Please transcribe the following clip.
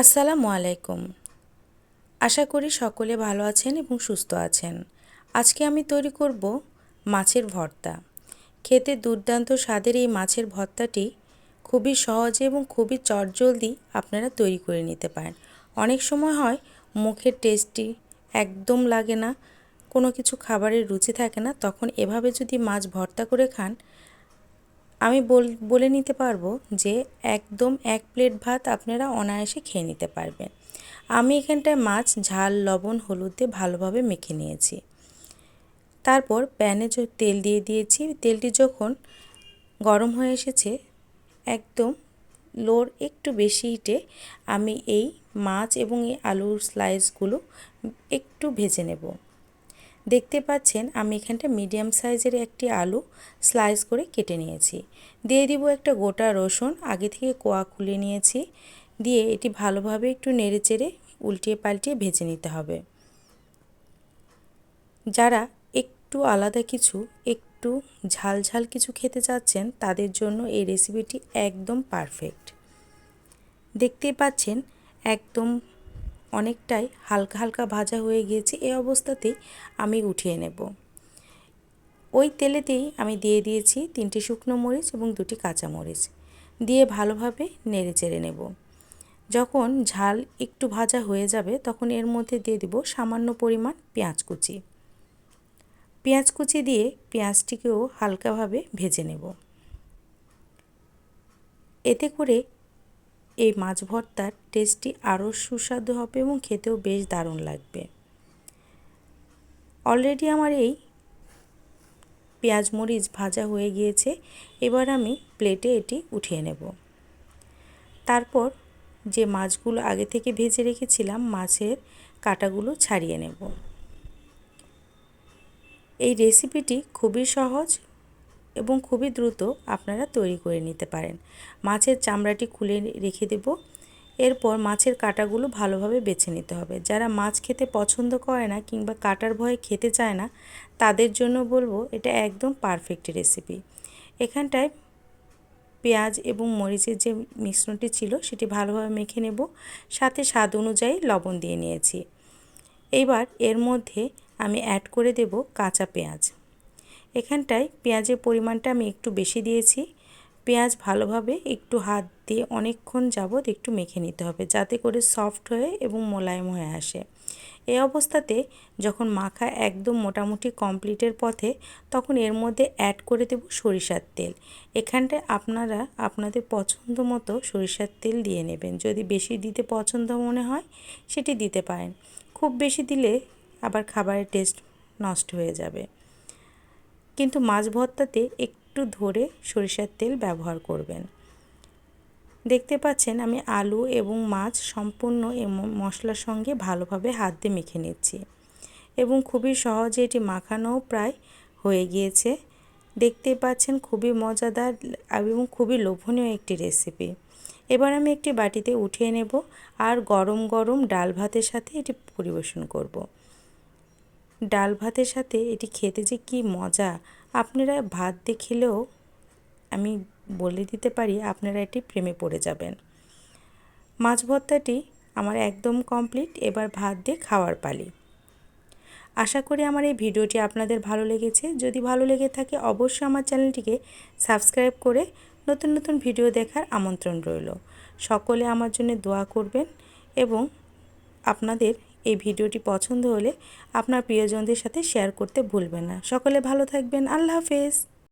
আসসালামু আলাইকুম। আশা করি সকলে ভালো আছেন এবং সুস্থ আছেন। আজকে আমি তৈরি করব মাছের ভর্তা। খেতে দুর্দান্ত স্বাদের এই মাছের ভর্তাটি খুবই সহজে এবং খুবই চটজলদি আপনারা তৈরি করে নিতে পারেন। অনেক সময় হয় মুখের টেস্টি একদম লাগে না, কোনো কিছু খাবারের রুচি থাকে না, তখন এভাবে যদি মাছ ভর্তা করে খান আমি বল নিতে পারব যে একদম এক প্লেট ভাত আপনারা অনায়াসে খেয়ে নিতে পারবেন। আমি এখানটায় মাছ, ঝাল, লবণ, হলুদ দিয়ে ভালোভাবে মেখে নিয়েছি। তারপর প্যানে তেল দিয়ে দিয়েছি। তেলটি যখন গরম হয়ে এসেছে, একদম লোর একটু বেশি হিটে আমি এই মাছ এবং এই আলুর স্লাইসগুলো একটু ভেজে নেব। দেখতে পাচ্ছেন, আমি এখানটা মিডিয়াম সাইজের একটি আলু স্লাইস করে কেটে নিয়েছি। দিয়ে দিব একটা গোটা রসুন, আগে থেকে কোয়া খুলে নিয়েছি। দিয়ে এটি ভালোভাবে একটু নেড়ে চেড়ে উল্টিয়ে পাল্টিয়ে ভেজে নিতে হবে। যারা একটু আলাদা কিছু, একটু ঝাল ঝাল কিছু খেতে চাচ্ছেন, তাদের জন্য এই রেসিপিটি একদম পারফেক্ট দেখতেই পাচ্ছেন, একদম অনেকটাই হালকা হালকা ভাজা হয়ে গিয়েছে এই অবস্থাতেই আমি উঠিয়ে নেব। ওই তেলেতেই আমি দিয়ে দিয়েছি তিনটি শুকনো মরিচ এবং দুটি কাঁচা মরিচ। দিয়ে ভালোভাবে নেড়ে চেড়ে নেব। যখন ঝাল একটু ভাজা হয়ে যাবে, তখন এর মধ্যে দিয়ে দিব সামান্য পরিমাণ পেঁয়াজ কুচি। পেঁয়াজ কুচি দিয়ে পেঁয়াজটিকেও হালকাভাবে ভেজে নেব। এতে করে এই মাছ ভর্তার টেস্টটি আরও সুস্বাদু হবে এবং খেতেও বেশ দারুণ লাগবে। অলরেডি আমার এই পেঁয়াজ মরিচ ভাজা হয়ে গিয়েছে, এবার আমি প্লেটে এটি উঠিয়ে নেব। তারপর যে মাছগুলো আগে থেকে ভেজে রেখেছিলাম, মাছের কাটাগুলো ছাড়িয়ে নেব। এই রেসিপিটি খুবই সহজ এবং খুবই দ্রুত আপনারা তৈরি করে নিতে পারেন। মাছের চামড়াটি খুলে রেখে দেব। এরপর মাছের কাটাগুলো ভালোভাবে বেছে নিতে হবে। যারা মাছ খেতে পছন্দ করে না কিংবা কাটার ভয়ে খেতে চায় না, তাদের জন্য বলব এটা একদম পারফেক্ট রেসিপি। এখানটায় পেঁয়াজ এবং মরিচের যে মিশ্রণটি ছিল সেটি ভালোভাবে মেখে নেব। সাথে স্বাদ অনুযায়ী লবণ দিয়ে নিয়েছি। এইবার এর মধ্যে আমি অ্যাড করে দেব কাঁচা পেঁয়াজ। এখানটায় পেঁয়াজের পরিমাণটা আমি একটু বেশি দিয়েছি। পেঁয়াজ ভালোভাবে একটু হাত দিয়ে অনেকক্ষণ যাবৎ একটু মেখে নিতে হবে যাতে করে সফট হয়ে এবং মোলায়েম হয়ে আসে। এই অবস্থাতে যখন মাখা একদম মোটামুটি কমপ্লিটের পথে তখন এর মধ্যে অ্যাড করে দেব সরিষার তেল। এখানটায় আপনারা আপনাদের পছন্দ মতো সরিষার তেল দিয়ে নেবেন। যদি বেশি দিতে পছন্দ মনে হয় সেটি দিতে পারেন। খুব বেশি দিলে আবার খাবারের টেস্ট নষ্ট হয়ে যাবে। কিন্তু মাছ ভর্তাতে একটু ধরে সরিষার তেল ব্যবহার করবেন। দেখতে পাচ্ছেন আমি আলু এবং মাছ সম্পূর্ণ মশলার সঙ্গে ভালোভাবে হাত দিয়ে মেখে নিচ্ছি এবং খুবই সহজে এটি মাখানোও প্রায় হয়ে গিয়েছে। দেখতে পাচ্ছেন খুবই মজাদার এবং খুবই লোভনীয় একটি রেসিপি। এবার আমি একটি বাটিতে উঠিয়ে নেব আর গরম গরম ডাল ভাতের সাথে এটি পরিবেশন করব। ডাল ভাতের সাথে এটি খেতে যে কি মজা। আপনারা ভাত দিয়ে খেলেও আমি বলে দিতে পারি আপনারা এটি প্রেমে পড়ে যাবেন। মাছ ভর্তাটি আমার একদম কমপ্লিট এবার ভাত দিয়ে খাওয়ার পালি। আশা করি আমার এই ভিডিওটি আপনাদের ভালো লেগেছে। যদি ভালো লেগে থাকে, অবশ্যই আমার চ্যানেলটিকে সাবস্ক্রাইব করে নতুন নতুন ভিডিও দেখার আমন্ত্রণ রইল। সকলে আমার জন্য দোয়া করবেন এবং আপনাদের এই ভিডিওটি পছন্দ হলে আপনার প্রিয়জনদের সাথে শেয়ার করতে ভুলবেন না। সকলে ভালো থাকবেন। আল্লাহ হাফেজ।